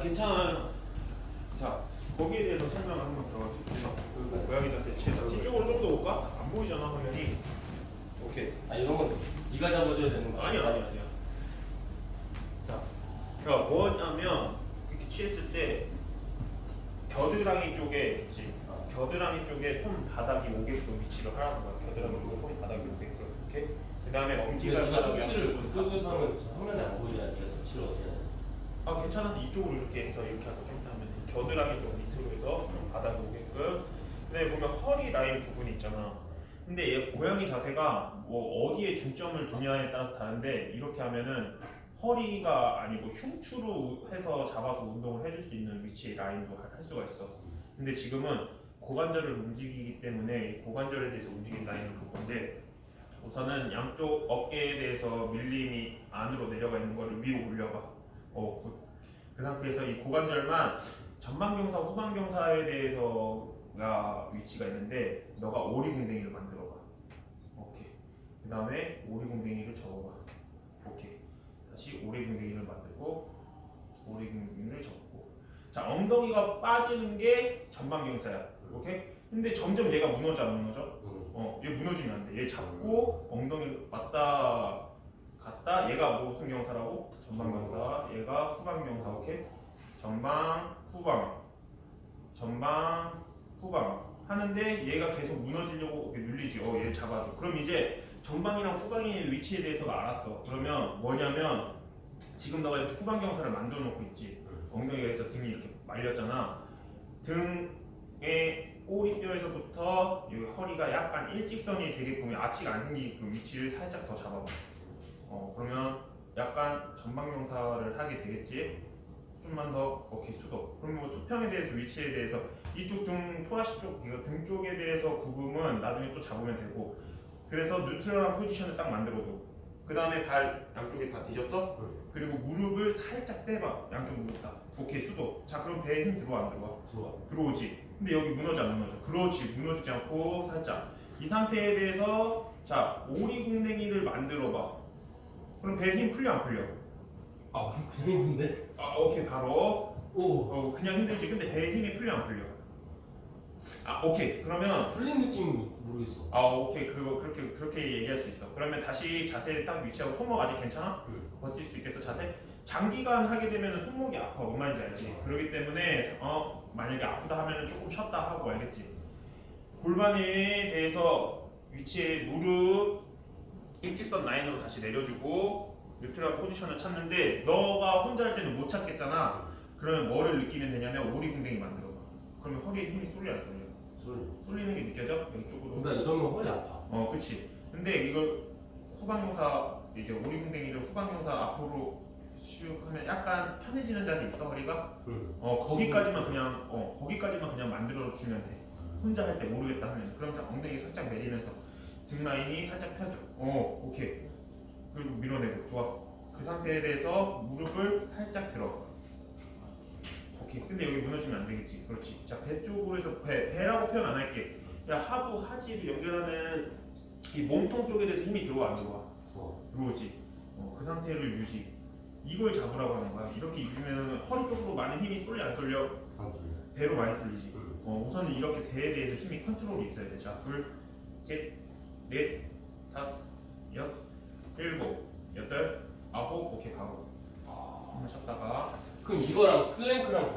괜찮아요. 자, 거기에 대해서 설명을 한번 들어가볼게요. 그 고양이 자세 취해서 뒤쪽으로 좀 더 올까? 안 보이잖아 화면이. 오케이. 아 이런 건 네가 잡아줘야 되는 거 아니야, 아니야, 아니야. 자, 그러니까 뭐냐면 이렇게 취했을 때 겨드랑이 쪽에 있지. 겨드랑이 쪽에 손 바닥이 오게끔 위치를 하라는 거야. 겨드랑이 쪽에 손 바닥이 오게끔 이렇게. 그 다음에 엄지가 네가 터치를 그쪽에서 하면 화면에 안 보이잖아 네가 터치를 어디 해야 돼 아 괜찮아 이쪽으로 이렇게 해서 이렇게 하고 좀 하면 겨드랑이 쪽 밑으로 해서 좀 오게끔. 근데 보면 허리 라인 부분이 있잖아. 근데 얘 고양이 자세가 뭐 어디에 중점을 두냐에 따라서 다른데 이렇게 하면은 허리가 아니고 흉추로 해서 잡아서 운동을 해줄 수 있는 위치의 라인도 할- 할 수가 있어. 근데 지금은 고관절을 움직이기 때문에 이 고관절에 대해서 움직인 라인을 볼 건데 우선은 양쪽 어깨에 대해서 밀림이 안으로 내려가 있는 거를 위로 올려봐 어, 굿. 그 상태에서 이 고관절만 전방경사, 후방경사에 대해서가 위치가 있는데 너가 오리궁뎅이를 만들어봐. 오케이. 그 다음에 오리궁뎅이를 접어봐. 오케이. 다시 오리궁뎅이를 만들고 오리궁뎅이를 접고. 자 엉덩이가 빠지는 게 전방경사야. 오케이. 근데 점점 얘가 무너져 안 무너져? 응. 어, 얘 무너지면 안 돼. 얘 잡고 엉덩이를 왔다 갔다. 얘가 무슨 경사라고? 전방 경사. 얘가 후방 경사. 오케이? 전방, 후방. 전방, 후방. 하는데 얘가 계속 무너지려고 이렇게 눌리지. 어, 얘를 잡아줘. 그럼 이제 전방이랑 후방의 위치에 대해서가 알았어. 그러면 뭐냐면 지금 너가 이렇게 후방 경사를 만들어 놓고 있지. 엉덩이가 있어 등이 이렇게 말렸잖아. 등의 꼬리뼈에서부터 여기 허리가 약간 일직선이 되게끔 아치가 안 생기게끔 위치를 살짝 더 잡아봐. 어 그러면 약간 전방경사를 하게 되겠지. 좀만 더 오케이 수도. 그러면 뭐 수평에 대해서 위치에 대해서 이쪽 등 토라시 쪽, 이거 등 쪽에 대해서 구금은 나중에 또 잡으면 되고. 그래서 뉴트럴한 포지션을 딱 만들어도. 그 다음에 발 양쪽에 다 뒤졌어? 그리고 무릎을 살짝 빼봐. 양쪽 무릎 다. 오케이 수도. 자 그럼 배에 힘 들어와 안 들어와? 좋아 들어오지. 근데 여기 무너져 안 무너져? 그렇지. 무너지지 않고 살짝. 이 상태에 대해서 자 오리궁뎅이를 만들어봐. 그럼 배에 힘 풀려 안 풀려? 아 그냥 힘든데? 아 오케이 바로. 오 어 그냥 힘들지. 근데 배에 힘이 풀려 안 풀려? 아 오케이. 그러면 풀린 느낌 모르겠어 아 오케이 그거 그렇게 그렇게 얘기할 수 있어. 그러면 다시 자세를 딱 위치하고 손목 아직 괜찮아? 응. 버틸 수 있겠어 자세? 장기간 하게 되면 손목이 아파 뭔 말인지 알지? 그렇기 때문에 어 만약에 아프다 하면 조금 쉬었다 하고 알겠지? 골반에 대해서 위치에 무릎 일직선 라인으로 다시 내려주고 뉴트럴 포지션을 찾는데 너가 혼자 할 때는 못 찾겠잖아 그러면 뭐를 느끼면 되냐면 오리궁뎅이 만들어봐 그러면 허리에 힘이 쏠려 안 쏠려? 소리 쏠리는 게 느껴져? 여기 쪽으로 그러니까 이러면 허리 아파 어, 그치. 근데 이걸 후방용사 이제 오리궁뎅이를 후방용사 앞으로 슉 하면 약간 편해지는 자세 있어 허리가? 응. 어 거기까지만 그냥 어 거기까지만 그냥 만들어 주면 돼. 혼자 할 때 모르겠다 하면 그럼 자 엉덩이 살짝 내리면서 등 라인이 살짝 펴져. 어 오케이. 그리고 밀어내고 좋아. 그 상태에 대해서 무릎을 살짝 들어. 오케이. 근데 여기 무너지면 안 되겠지. 그렇지. 자 배 쪽으로 해서 배 배라고 표현 안 할게. 야 하부 하지를 연결하는 이 몸통 쪽에 대해서 힘이 들어와 안 들어와? 들어오지. 어, 그 상태를 유지. 이걸 잡으라고 하는 거야. 이렇게 입으면 허리 쪽으로 많은 힘이 쏠려 안 쏠려? 안 풀려 배로 많이 쏠리지. 응. 어, 우선은 이렇게 배에 대해서 힘이 컨트롤이 있어야 돼. 자, 둘, 셋, 넷, 다섯, 여섯, 일곱, 여덟, 아홉, 오케이 바로. 한번 쉬었다가 그럼 이거랑 플랭크랑